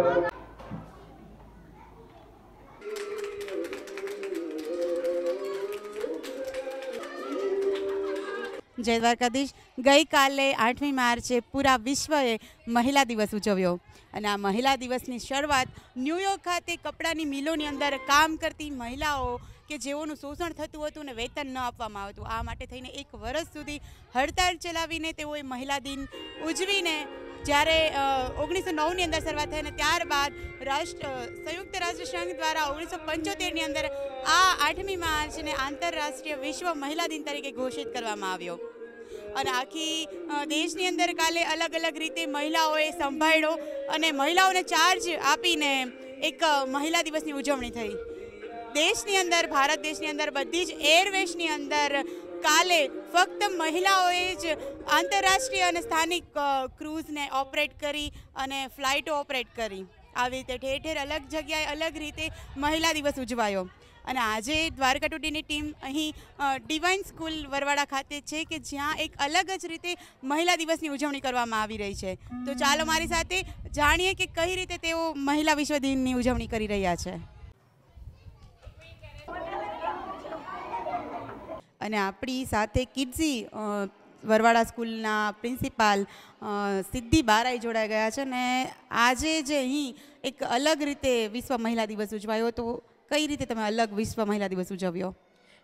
જય દ્વારકાધીશ. ગઈકાલે આઠમી માર્ચે પૂરા વિશ્વએ મહિલા દિવસ ઉજવ્યો. અને આ મહિલા દિવસની શરૂઆત ન્યૂયોર્ક ખાતે કપડાની મિલોની અંદર કામ કરતી મહિલાઓ કે જેઓનું શોષણ થતું હતું ને વેતન ન આપવામાં આવતું, આ માટે થઈને એક વર્ષ સુધી હડતાળ ચલાવીને તેઓએ મહિલા દિન ઉજવીને જ્યારે ઓગણીસો નવની અંદર શરૂઆત થઈ અને ત્યારબાદ રાષ્ટ્ર, સંયુક્ત રાષ્ટ્ર સંઘ દ્વારા ઓગણીસો પંચોતેરની અંદર આ આઠમી માર્ચને આંતરરાષ્ટ્રીય વિશ્વ મહિલા દિન તરીકે ઘોષિત કરવામાં આવ્યો. અને આખી દેશની અંદર કાલે અલગ અલગ રીતે મહિલાઓએ સંભાળ્યો અને મહિલાઓને ચાર્જ આપીને એક મહિલા દિવસની ઉજવણી થઈ. દેશની અંદર, ભારત દેશની અંદર બધી જ એરવેસની અંદર કાલે ફક્ત મહિલાઓએ જ આંતરરાષ્ટ્રીય અને સ્થાનિક ક્રૂઝને ઓપરેટ કરી અને ફ્લાઇટો ઓપરેટ કરી. આવી રીતે ઠેર ઠેર અલગ જગ્યાએ અલગ રીતે મહિલા દિવસ ઉજવાયો. અને આજે દ્વારકા ટુડીની ટીમ અહીં ડિવાઇન સ્કૂલ વરવાડા ખાતે છે કે જ્યાં એક અલગ જ રીતે મહિલા દિવસની ઉજવણી કરવામાં આવી રહી છે. તો ચાલો મારી સાથે જાણીએ કે કઈ રીતે તેઓ મહિલા વિશ્વ દિનની ઉજવણી કરી રહ્યા છે. અને આપણી સાથે કિડઝી વરવાડા સ્કૂલના પ્રિન્સિપાલ સિદ્ધિ બારાઈ જોડાઈ ગયા છે ને આજે જે અહીં એક અલગ રીતે વિશ્વ મહિલા દિવસ ઉજવાયો તો કઈ રીતે તમે અલગ વિશ્વ મહિલા દિવસ ઉજવ્યો?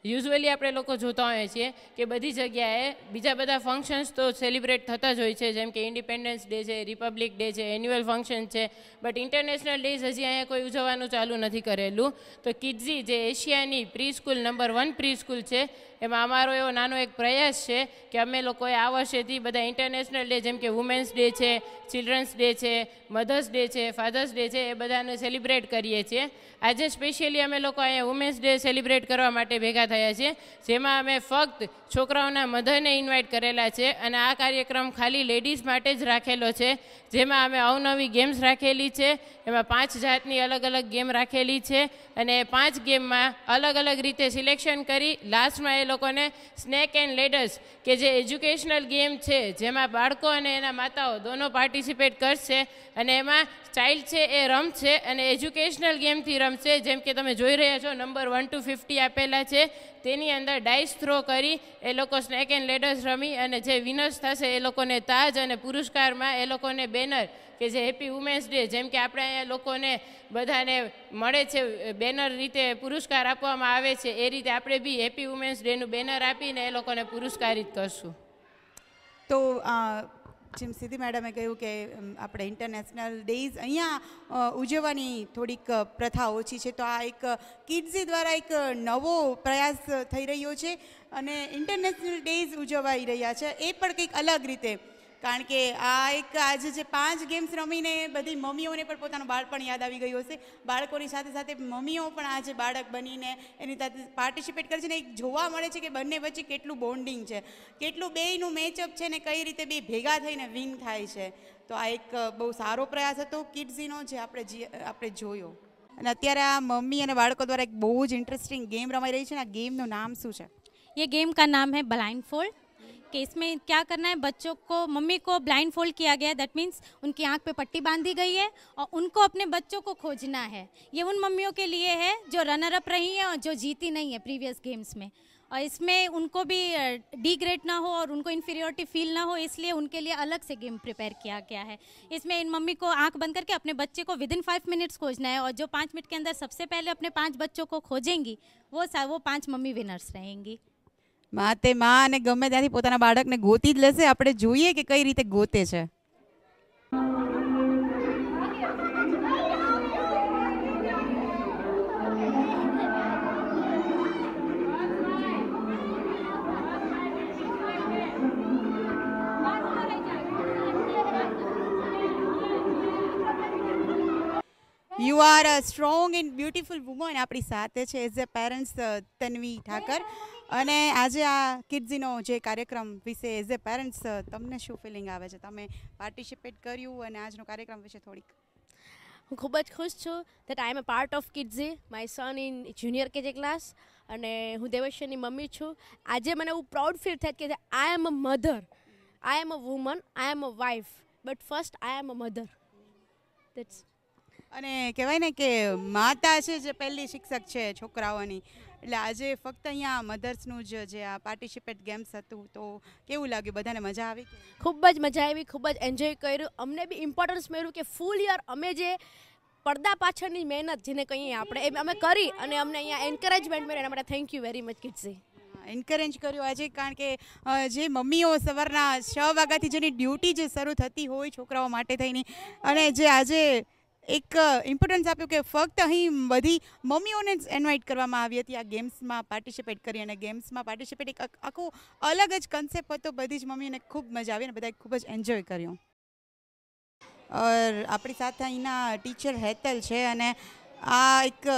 યુઝ્યુઅલી આપણે લોકો જોતા હોઈએ છીએ કે બધી જગ્યાએ બીજા બધા ફંક્શન્સ તો સેલિબ્રેટ થતા જ હોય છે. જેમ કે ઇન્ડિપેન્ડન્સ ડે છે રિપબ્લિક ડે છે એન્યુઅલ ફંક્શન છે. બટ ઇન્ટરનેશનલ ડેઝ હજી અહીંયા કોઈ ઉજવવાનું ચાલુ નથી કરેલું. તો કિડઝી જે એશિયાની pre school number one pre school છે, એમાં અમારો એવો નાનો એક પ્રયાસ છે કે અમે લોકોએ આ વર્ષેથી બધા ઇન્ટરનેશનલ ડે જેમ કે વુમેન્સ ડે છે ચિલ્ડ્રન્સ ડે છે મધર્સ ડે છે ફાધર્સ ડે છે, એ બધાને સેલિબ્રેટ કરીએ છીએ. આજે સ્પેશિયલી અમે લોકો અહીંયા વુમેન્સ ડે સેલિબ્રેટ કરવા માટે ભેગા થયા છીએ જેમાં અમે ફક્ત છોકરાઓના મધરને ઇન્વાઇટ કરેલા છે અને આ કાર્યક્રમ ખાલી લેડીઝ માટે જ રાખેલો છે. જેમાં અમે અવનવી ગેમ્સ રાખેલી છે, એમાં પાંચ જાતની અલગ અલગ ગેમ રાખેલી છે અને પાંચ ગેમમાં અલગ અલગ રીતે સિલેક્શન કરી લાસ્ટમાં એ લોકોને સ્નેક એન્ડ લેડર્સ કે જે એજ્યુકેશનલ ગેમ છે, જેમાં બાળકો અને એના માતાઓ દોનો પાર્ટિસિપેટ કરશે અને એમાં ચાઇલ્ડ છે એ રમશે અને એજ્યુકેશનલ ગેમથી રમશે. જેમ કે તમે જોઈ રહ્યા છો નંબર વન ટુ ફિફ્ટી આપેલા છે. તેની અંદર ડાઇસ થ્રો કરી, એ લોકો સ્નેક એન્ડ લેડર્સ રમી અને જે વિનર્સ થશે એ લોકોને તાજ અને પુરસ્કારમાં એ લોકોને બેનર કે જે હેપી વુમેન્સ ડે જેમ કે આપણે અહીંયા લોકોને બધાને મળે છે બેનર રીતે પુરસ્કાર આપવામાં આવે છે, એ રીતે આપણે બી હેપી વુમેન્સ ડેનું બેનર આપીને એ લોકોને પુરસ્કારિત કરશું. તો જેમ સિદ્ધિ મેડમે કહ્યું કે આપણે ઇન્ટરનેશનલ ડેઝ અહીંયા ઉજવવાની થોડીક પ્રથા ઓછી છે. તો આ એક કિડઝી દ્વારા એક નવો પ્રયાસ થઈ રહ્યો છે અને ઇન્ટરનેશનલ ડેઝ ઉજવાઈ રહ્યા છે. એ પણ કંઈક અલગ રીતે કારણ કે આ એક આજે જે પાંચ ગેમ્સ રમીને બધી મમ્મીઓને પણ પોતાનું બાળપણ યાદ આવી ગયું હશે. બાળકોની સાથે સાથે મમ્મીઓ પણ આજે બાળક બનીને એની સાથે પાર્ટિસિપેટ કરે છે ને, એક જોવા મળે છે કે બંને વચ્ચે કેટલું બોન્ડિંગ છે. કેટલું બેયનું મેચઅપ છે ને, કઈ રીતે બે ભેગા થઈને વિન થાય છે. તો આ એક બહુ સારો પ્રયાસ હતો કિડઝીનો જે આપણે આપણે જોયો. અને અત્યારે આ મમ્મી અને બાળકો દ્વારા એક બહુ જ ઇન્ટરેસ્ટિંગ ગેમ રમાઈ રહી છે ને, આ ગેમનું નામ શું છે? યે ગેમ કા નામ હે બ્લાઇન્ડ ફોલ્ડ कि इसमें क्या करना है? बच्चों को, मम्मी को ब्लाइंड फोल्ड किया गया है। दैट मीन्स उनकी आँख पे पट्टी बांधी गई है और उनको अपने बच्चों को खोजना है। ये उन मम्मियों के लिए है जो रनर अप रही हैं और जो जीती नहीं है प्रीवियस गेम्स में। और इसमें उनको भी डी ग्रेड ना हो और उनको इन्फीरियोरिटी फील ना हो, इसलिए उनके लिए अलग से गेम प्रिपेयर किया गया है। इसमें इन मम्मी को आँख बंद करके अपने बच्चे को विद इन फाइव मिनट्स खोजना है और जो पाँच मिनट के अंदर सबसे पहले अपने पाँच बच्चों को खोजेंगी, वो वो पाँच मम्मी विनर्स रहेंगी। માં તે માં અને ગમે ત્યાંથી પોતાના બાળકને ગોતી જ લેશે. આપણે જોઈએ કે કઈ રીતે ગોતે છે. You are a strong and beautiful woman આપણી સાથે છે as a parents Tanvi Thakar. અને આજે આ કિડ્ઝીનો જે કાર્યક્રમ વિશે એઝ અ પેરેન્ટ્સ તમને શું ફિલિંગ આવે છે? તમે પાર્ટિસિપેટ કર્યું અને આજનો કાર્યક્રમ વિશે થોડીક. હું ખૂબ જ ખુશ છું that I am a part of Kidzee my son in junior KG class અને હું દેવેશ્વરની મમ્મી છું. આજે મને એવું પ્રાઉડ ફીલ થાય કે I am a mother I am a woman I am a wife but first I am a mother that's અને કહેવાય ને કે માતા છે જે પહેલી શિક્ષક છે છોકરાઓની. એટલે આજે ફક્ત અહીંયા મધર્સનું જ જે આ પાર્ટિસિપેટ ગેમ્સ હતું તો કેવું લાગ્યું? બધાને મજા આવી? ખૂબ જ મજા આવી ખૂબ જ એન્જોય કર્યું. અમને બી ઇમ્પોર્ટન્સ મળ્યું કે ફૂલ યર અમે જે પડદા પાછળની મહેનત જેને કહીએ આપણે એ અમે કરી અને અમને અહીંયા એન્કરેજમેન્ટ મળ્યું. એના માટે thank you very much Kidzee encourage કર્યું આજે કારણ કે જે મમ્મીઓ સવારના છ વાગ્યાથી જેની ડ્યુટી જે શરૂ થતી હોય છોકરાઓ માટે થઈને અને જે આજે એક ઇમ્પોર્ટન્સ આપ્યું કે ફક્ત અહીં બધી મમ્મીઓને જ ઇન્વાઇટ કરવામાં આવી હતી. આ ગેમ્સમાં પાર્ટિસિપેટ કરી અને ગેમ્સમાં પાર્ટિસિપેટ એક આખો અલગ જ કન્સેપ્ટ હતો બધી જ મમ્મીઓને ખૂબ મજા આવી અને બધાએ ખૂબ જ એન્જોય કર્યું. ઓર આપણી સાથે અહીંના ટીચર હેતલ છે અને આ એક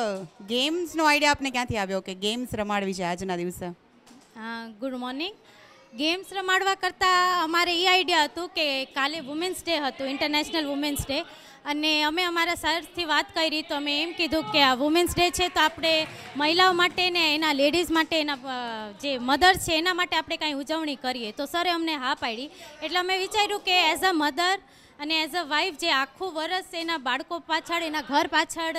ગેમ્સનો આઈડિયા આપને ક્યાંથી આવ્યો કે ગેમ્સ રમાડવી છે આજના દિવસે? ગુડ મોર્નિંગ ગેમ્સ રમાડવા કરતાં અમારે એ આઈડિયા હતું કે કાલે વુમેન્સ ડે હતું ઇન્ટરનેશનલ વુમેન્સ ડે અને અમે અમારા સરથી વાત કરી તો અમે એમ કીધું કે આ વુમેન્સ ડે છે તો આપણે મહિલાઓ માટે ને એના લેડીઝ માટે, એના જે મધર છે એના માટે આપણે કાંઈ ઉજવણી કરીએ. તો સરે અમને હા પાડી. એટલે અમે વિચાર્યું કે એઝ અ મધર અને એઝ અ વાઇફ જે આખું વરસ એના બાળકો પાછળ, એના ઘર પાછળ,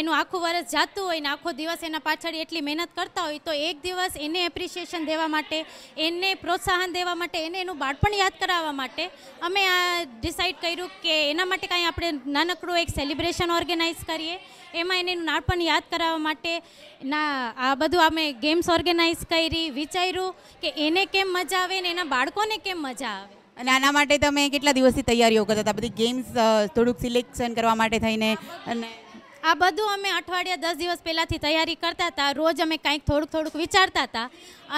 એનું આખું વરસ જાતું હોય ને આખો દિવસ એના પાછળ એટલી મહેનત કરતા હોય, તો એક દિવસ એને એપ્રિશિએશન દેવા માટે, એને પ્રોત્સાહન દેવા માટે, એને એનું બાળપણ યાદ કરાવવા માટે અમે આ ડિસાઇડ કર્યું કે એના માટે કાંઈ આપણે નાનકડું એક સેલિબ્રેશન ઓર્ગેનાઇઝ કરીએ. એમાં એને નાનપણ યાદ કરાવવા માટે ના, આ બધું અમે ગેમ્સ ઓર્ગેનાઇઝ કરી, વિચાર્યું કે એને કેમ મજા આવે ને એના બાળકોને કેમ મજા આવે. અને આના માટે તમે કેટલા દિવસથી તૈયારીઓ કરતા હતા? બધી ગેમ્સ થોડુંક સિલેક્શન કરવા માટે થઈને અને આ બધું અમે અઠવાડિયા દસ દિવસ પહેલાંથી તૈયારી કરતા હતા. રોજ અમે કાંઈક થોડુંક થોડુંક વિચારતા હતા.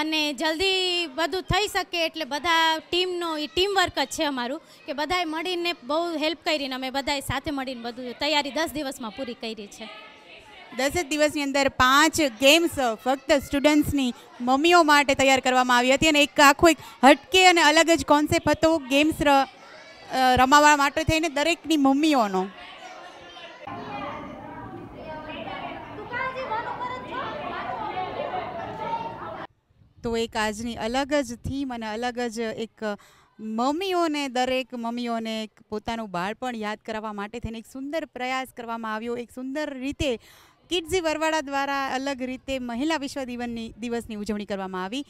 અને જલ્દી બધું થઈ શકે એટલે બધા ટીમનો, એ ટીમ વર્ક જ છે અમારું કે બધાએ મળીને બહુ હેલ્પ કરીને અમે બધાએ સાથે મળીને બધું તૈયારી દસ દિવસમાં પૂરી કરી છે. દસેક દિવસની અંદર પાંચ ગેમ્સ ફક્ત સ્ટુડન્ટ્સની મમ્મીઓ માટે તૈયાર કરવામાં આવી હતી અને એક આખો એક હટકે અને અલગ જ કોન્સેપ્ટ હતો ગેમ્સ રમાવા માટે થઈને દરેકની મમ્મીઓનો. તો એક આજની અલગ જ થીમ અને અલગ જ એક મમ્મીઓને, દરેક મમ્મીઓને પોતાનું બાળપણ યાદ કરાવવા માટે થઈને એક સુંદર પ્રયાસ કરવામાં આવ્યો. એક સુંદર રીતે કિડઝી વરવાડા દ્વારા અલગ રીતે મહિલા વિશ્વ દિવસની દિવસની ઉજવણી કરવામાં આવી.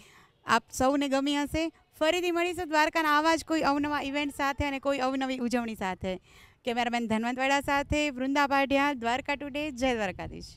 આપ સૌને ગમી હશે. ફરીથી મળીશું દ્વારકાના આવા જ કોઈ અવનવા ઇવેન્ટ સાથે અને કોઈ અવનવી ઉજવણી સાથે. કેમેરામેન ધનવંતવાડા સાથે વૃંદા પાઢિયા દ્વારકા ટુડે, જય દ્વારકાધીશ.